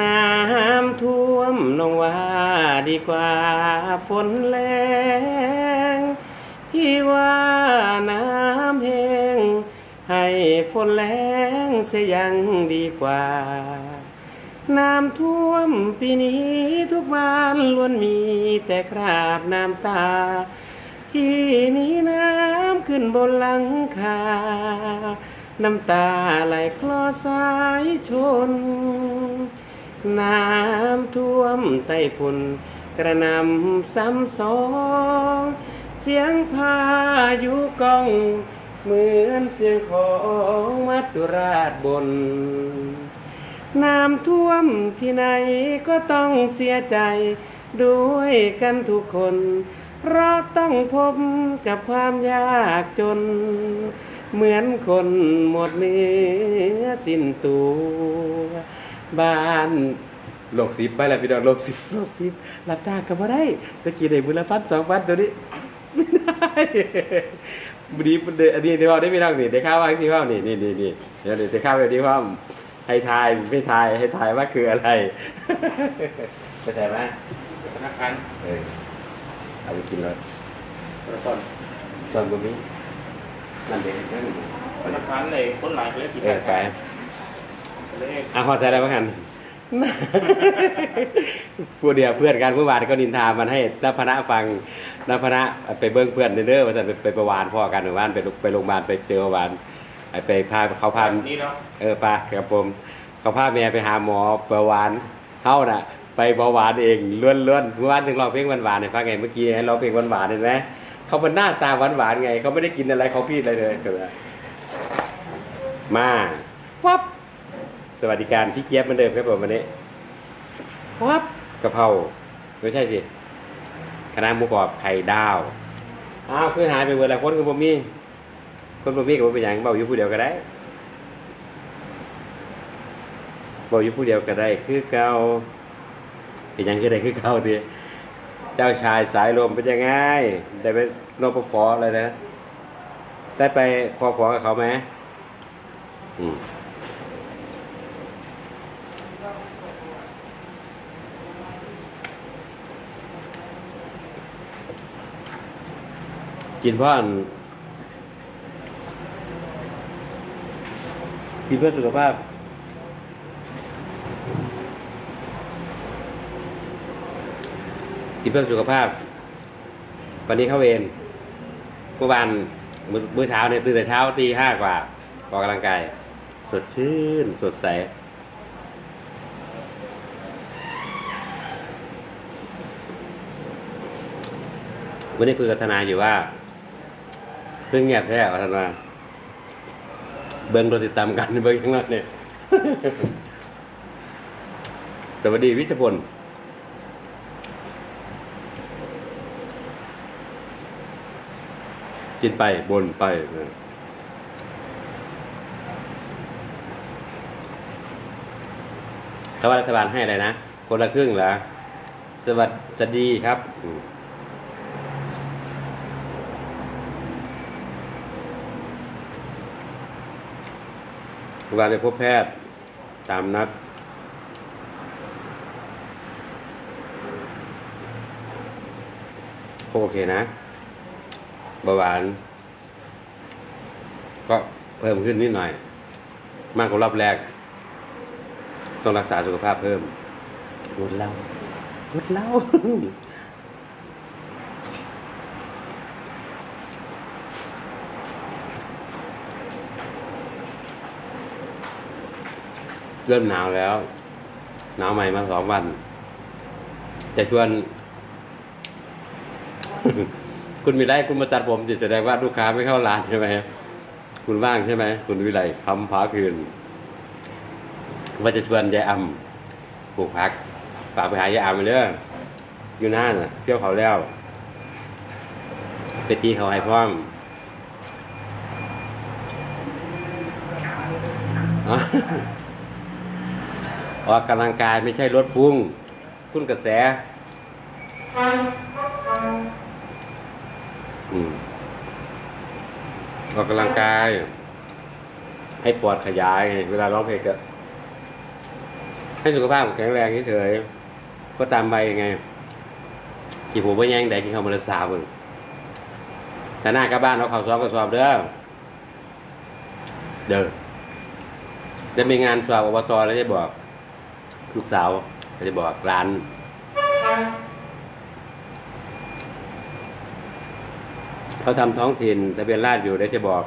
น้ำท่วมลงว่าดีกว่าฝนแรงที่ว่าน้ำแห้งให้ฝนแรงเสียยังดีกว่า น้ำท่วมปีนี้ทุกบ้านล้วนมีแต่คราบน้ำตา ที่นี้น้ำขึ้นบนหลังคา น้ำตาไหลคลอสายชน น้ำท่วมใต้ฝุ่นกระนำซ้ำสอง เสียงพายุกอง เหมือนเสียงของมัจจุราชบน น้ำท่วมที่ไหนก็ต้องเสียใจด้วยกันทุกคน เพราะต้องพบกับความยากจน เหมือนคนหมดเนื้อสิ้นตัว บ้านโลกสิบไปแล้วพี่น้องโลกสิบโลกสิบรับจ้างก็บ่ได้ตะกี้ได้บุญละพันสองพันตัวนี้ไม่ได้บุรีอันนี้เดี๋ยวได้พี่น้องนี่ได้ข้าวว่างสิว่านี่นี่นี่นี่เดี๋ยวได้ข้าวแบบนี้ว่าให้ทายไม่ทายให้ทายว่าคืออะไรเข้าใจไหมธนาคารเออเอาไปกินเลยธนาคารตอนบนนี้นั่นเองนั่นธนาคารเลยคนหลายไปแล้วกี่เออไป เลขอะพอใจแล้วมั้งกันพูดเดียวเพื่อนกันเมื่อวานก็นินทามันให้นักพนะฟังนักพนะไปเบิ้งเพื่อนเด้อว่าจะไปไปประวานพ่อกันหรือว่านไปไปโรงพยาบาลไปเจอประวานไอ้ไปพาเขาพานี่เนาะเออปาครับผมเขาพาแม่ไปหาหมอเบาหวานเขาน่ะ ไปเบาหวานเองล้วนล้วนๆเมื่อวานถึงร้องเพลงหวานๆเนี่ยฟังไงเมื่อกี้ให้ร้องเพลงหวานๆเห็นไหมเขาเป็นหน้าตาหวานๆไงเขาไม่ได้กินอะไรของพี่อะไรเลยเกิดอะไรมาวับ สวัสดิการที่เกียบเหมือนเดิมครับผมวันนี้วับกะเพราไม่ใช่สิคณะหมูกรอบไข่ดาวอ้าวคือหายไปเวลาคนกับผมมีคนผมมีกับผมเป็นอย่างเบาอยู่ผู้เดียวก็ได้บอกอยู่ผู้เดียวก็ได้ คือเก่าเป็นหยังคือได้คือเก่าทีเจ้าชายสายลมเป็นยังไงได้ไปนปภอะไรนะได้ไปคอฟอกับเขาไหมอืม กินเพื่อนกินเพื่อสุขภาพ กินเพื่อสุขภาพ วันนี้เข้าเวรเมื่อวานมื้อเช้าเนี่ยตื่นแต่เช้าตีห้ากว่าออกกำลังกาย สดชื่น สดใสวันนี้คุยกับทนายอยู่ว่า เพิ่งเงียบแท้ว่าทนาเบิ้งโดติดตามกันเบิ้งทั้งนั้นเนี่ยสวัสดีวิชพลกินไปบนไปเออเขาว่ารัฐบาลให้อะไรนะ คนละครึ่งเหรอสวัสดีครับ เมื่อวานไปพบแพทย์ตามนัด โอเคนะเบาหวาน ก็เพิ่มขึ้นนิดหน่อย มากกว่ารอบแรก ต้องรักษาสุขภาพเพิ่มงดเหล้างดเหล้า เริ่มหนาวแล้ว หนาวใหม่มาสองวัน จะชวน คุณมีไรคุณมาตัดผมจะแสดงว่าลูกค้าไม่เข้าร้านใช่ไหมคุณว่างใช่ไหมคุณวิไลคำพาคืนว่าจะชวนยายอำปลูกพักฝากไปหายายอำไปเรื่ออยู่น่านน่ะเที่ยวเขาแล้ว ไปตีเขาให้พร้อมอ๋ ออกกำลังกายไม่ใช่รถพุ่งคุณกระแสออกกำลังกาย ให้ปอดขยาย เวลาร้องเพลงก็ ให้สุขภาพแข็งแรงเฉยๆก็ตามไปยังไงกี่ผมว่าแย่งได้กินข้าวมื้อละสาวเบิ่งแต่หน้ากลับบ้านเอาข้าวซ้อมก็สอบเด้อเด้อจะมีงานสอบอบตแล้วจะบอก ลูกสาวก็จะบอกร้าน เขาทำท้องถิ่นทะเบียนราษอยู่เดี๋ยวจะบอก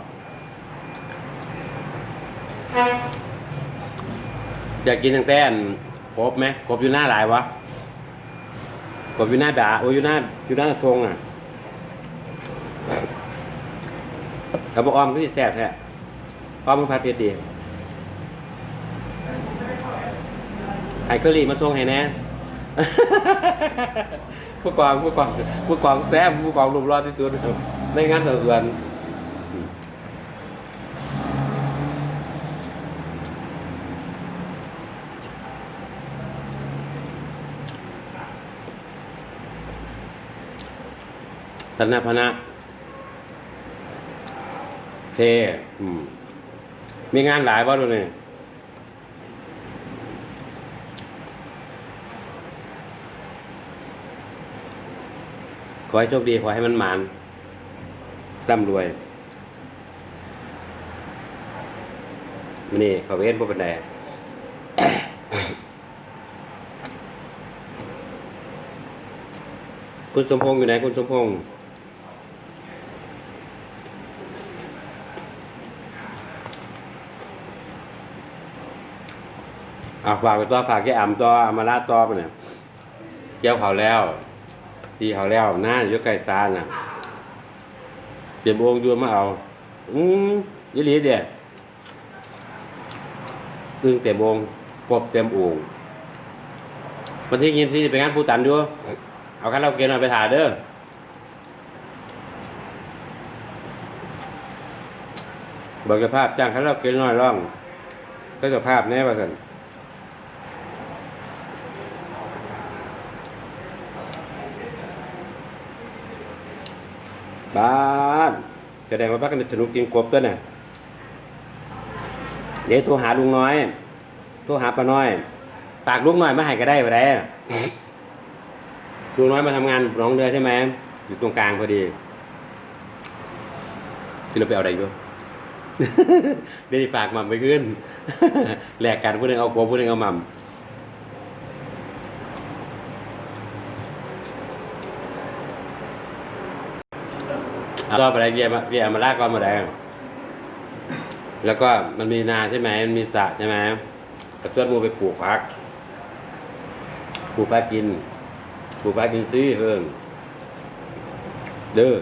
อยากกินตั้งแต่นกบไหมกบอยู่หน้าหลายวะกบอยู่หน้าด่าโอ้ยอยู่หน้าอยู่หน้าทงอะกระบอกออมก็ที่แซ่บแท้ออมมันพัดเพียดี ไอ้เคอรี่มาส่งให้แน่ผู้กองผู้กองผู้กองแต้มผู้กองรูปรอดที่ตัวในงานเถื่อนตนนาพนะเทอืมมีงานหลายบ่ดูนี่ อให้โชคดี ขอให้มันหมานร่ำรวยนี่เขาเว้นพวกเป็นไดคุณสมพงษ์อยู่ไหน คุณสมพงษ์อะฝากไปต่อฝากแกอ่ำต่ออามาลาต่อไปเนี่ยเกี่ยวเขาแล้ว ตีเขาแล้วหน้าอยู่ไก่ตาน่ะเจ็บวงยวนมาเอา อืมยี่หลีเด็ดอึ้งเต็มวงกบเต็มโอ่งวันที่ยินที่ไปงานผู้ตันอยู่เอาคันเราเกณฑ์หน่ยไปถ่ายเด้อบิกภาพจ้างคันเราเกณฑ์น่อยร่องก็จะภาพแน่ว่าสัน บ้านแสดงว่าพักกันสนุกกินกบตัวเนี่ยเดี๋ยวโทรหาลุงน้อยโทรหาป้าน้อยฝากลุงน่อยมาให้ก็ได้ไปได้ลุงน้อยมาทำงานน้องเรือใช่ไหมอยู่ตรงกลางพอดีที่เราไปเอาอะไรอยู่เดี๋ยวฝากหม่ำไปขึ้นแลกกันผู้หนึ่งเอาโกผู้หนึ่งเอาหม่มำเอาต่อไปอะไรเกียร์มาเกียมาลากก่อนมาแดงแล้วก็มันมีนาใช่ไหมมันมีสระใช่ไหมกระตุ้นมูไปปลูกพักปลูกพักกินปลูกพักกินซื้อเพิ่งเด้อ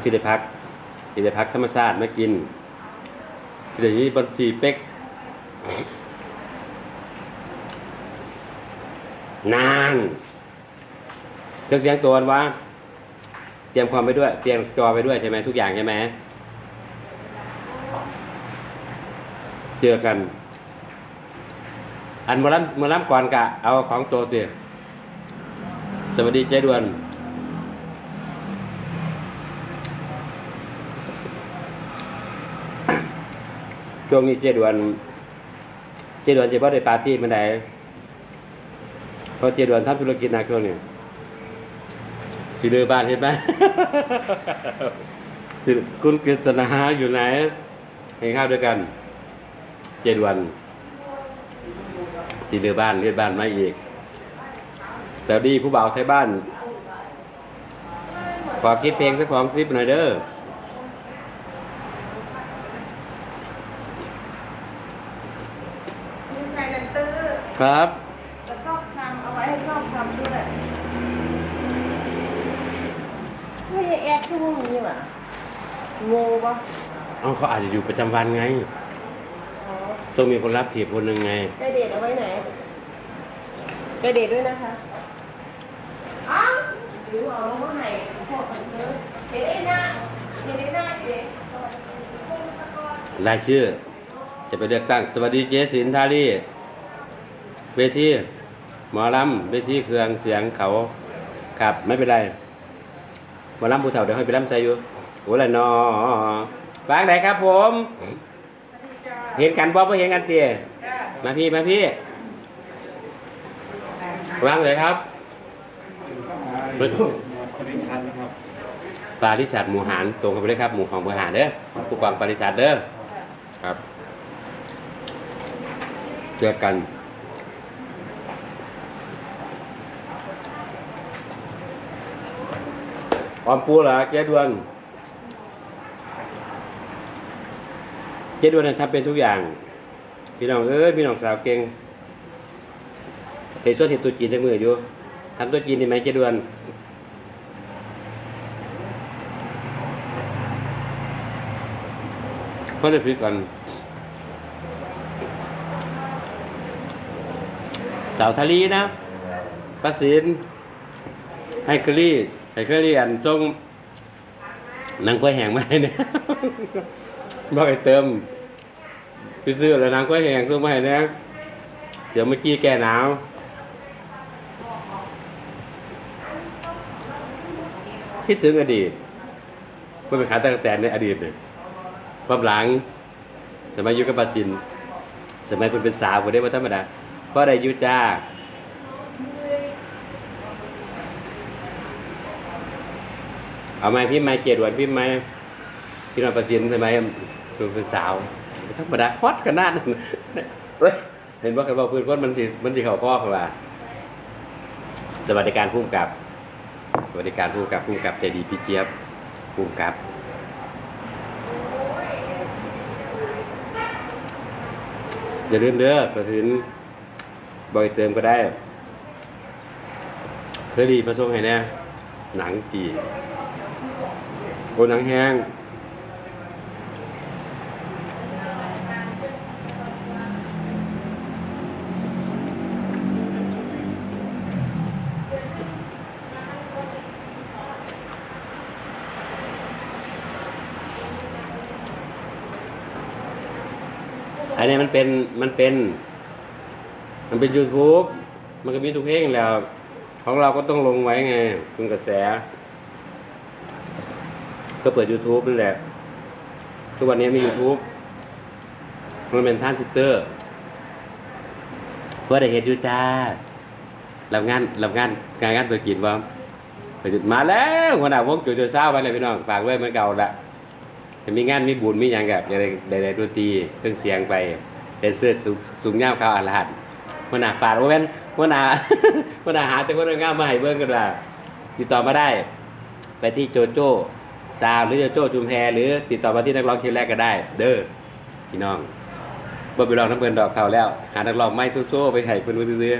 ที่ได้พักที่ได้พักธรรมชาติมากินที่ได้นี้บางทีเป๊กนาง เครื่องเสียงตัวว่า เตรียมความไปด้วย เตรียมจอไปด้วยใช่ไหมทุกอย่างใช่ไหมเจอกัน อันมาล้ำมาล้ำก่อนกะ เอาของโตเตียสวัสดีเจดวนช่วงนี้เจดวน เจดวนจะบ่ได้ปาร์ตี้มันไดเพราะเจดวนทำธุรกิจนักช่วงนี้ สิเดือบ้านเห็นไหมสิคุณกฤษณาอยู่ไหนให้ข้าวด้วยกัน เจ็ดวันสีเดือบ้านเรียนบ้านมาอีกแต่ดีผู้บ่าวไทยบ้าน ขอคิดเพลงสักของซิปหน่อยเด้อมีไซเลนเตอร์ครับ จะชอบทำเอาไว้ให้ชอบทำด้วย ไม่แอดที่พวกนี้หว่ะงงปะเอาเขาอาจจะอยู่ประจำวันไง อ๋อต้องมีคนรับถีบคนหนึ่งไงไกเดทเอาไว้ไหนไกเดทด้วยนะคะอ้าวหรือเอาลงมาให้พวกคนเยอะเห็นไอ้หน้าเห็นไอ้หน้าเด็กรายชื่อ จะไปเลือกตั้ง สวัสดีเจสินทารีเวทีหมอลำเวทีเครื่องเสียงเขาครับไม่เป็นไร มอลำผู้เฒ่าเดี๋ยวให้ไปลำใส่อยู่โอ้ละนอวางไหนครับผม เห็นกันบ่บ่เห็นกันเตี้ยมาพี่มาพี่วางเลยครับคนนี้ทันครับปาริษัทหมูหารตรงกันไปเลยครับหมูของหมูหารเด้อผู้กองปาริษัทเด้อครับ เจอกัน ออมปูเหรอเจ๊ดวน เจ๊ดวนน่ะทำเป็นทุกอย่าง พี่น้องเอ้ยพี่น้องสาวเก่งเห็นส่วนเห็นตัวจีนในมืออยู่ทำตัวจีนได้ไหมเจ๊ดวนก็เลยพลิกกัน สาวทะลีนะป้าศินให้เคอรี่ ให้เคอรี่อันทรงนางกล้วยแห้งมาให้เนี่ยบอกไอ้เติมไปซื้อแล้วนางกล้วยแห้งส่งมาให้เนี่ยเดี๋ยวเมื่อกี้แกหนาวคิดถึงอดีตมันเป็นขาตั้งแต่ในอดีตเนี่ยความหลัง สมัยยุกับปาสิน สมัยเป็นเป็นสาวผมได้มาธรรมดาเพราะได้ยุจ้า เอาไหมพี่ไม้เจ็ดวันพี่ไม้พี่นอนปาสินสมัยเป็นเป็นสาวธรรมดาฮอตขนาดนั้นเห็นว่ากันว่าพื้นก้นมันสิมันสิเข่าข้อเขาว่าสวัสดิการพุ่มกับ สวัสดิการพุ่มกับพุ่มกับใจดีพี่เจี๊ยบพุ่มกับอย่าลืมเด้อกระสินบอยเติมก็ได้ เคยดีมาส่งให้แน่หนังกี่ โอ้หนังแห้งอันนี้มันเป็นมันเป็น มันเป็น YouTube มันก็มีทุกเพลงแล้ว ของเราก็ต้องลงไว้ไงเป็นกระแส ก็เปิด YouTube นั่นแหละ ทุกวันนี้มี YouTube มันเป็นท่านซิสเตอร์เพื่อได้เห็นอยู่จ้ารับงานรับงานงานงานตัวกินว่ไปจุดมาแล้วขนาดวงจุดจุดเศร้าไปเลยพี่น้องฝากไว้เหมือนเก่าละจะมีงานมีบุญมีอย่างแบบอะไรใดๆดนตรีเครื่องเสียงไปเป็นเสื้อสูงสูงเงาขาวอาลาดมันหนาฝาดว่าแม่นมันหนามันหนาหาแต่คนงามมาให้เบิ่งกันละติดต่อมาได้ ไปที่โจโจ้ ซาวหรือโจโจ้ชุมแพหรือติดต่อมาที่นักร้องคิวแรกก็ได้ เด้อพี่น้องบ่ไปลองน้ำเบินดอกเขาแล้ว หานักร้องไม่โจ้ๆไปให้เพิ่นมือซื้อ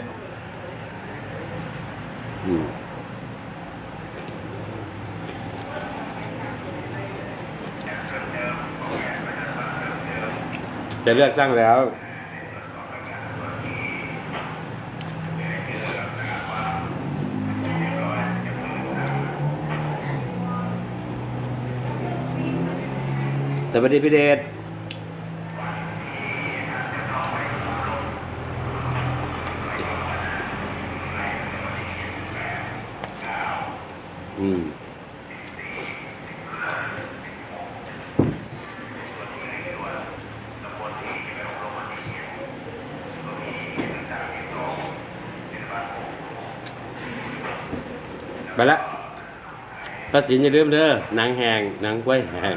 จะเลือกตั้งแล้ว วัสดีพี่เดชอืมไปละภาษีอย่าลืมเด้อหนังแหงหนังกล้วยแหง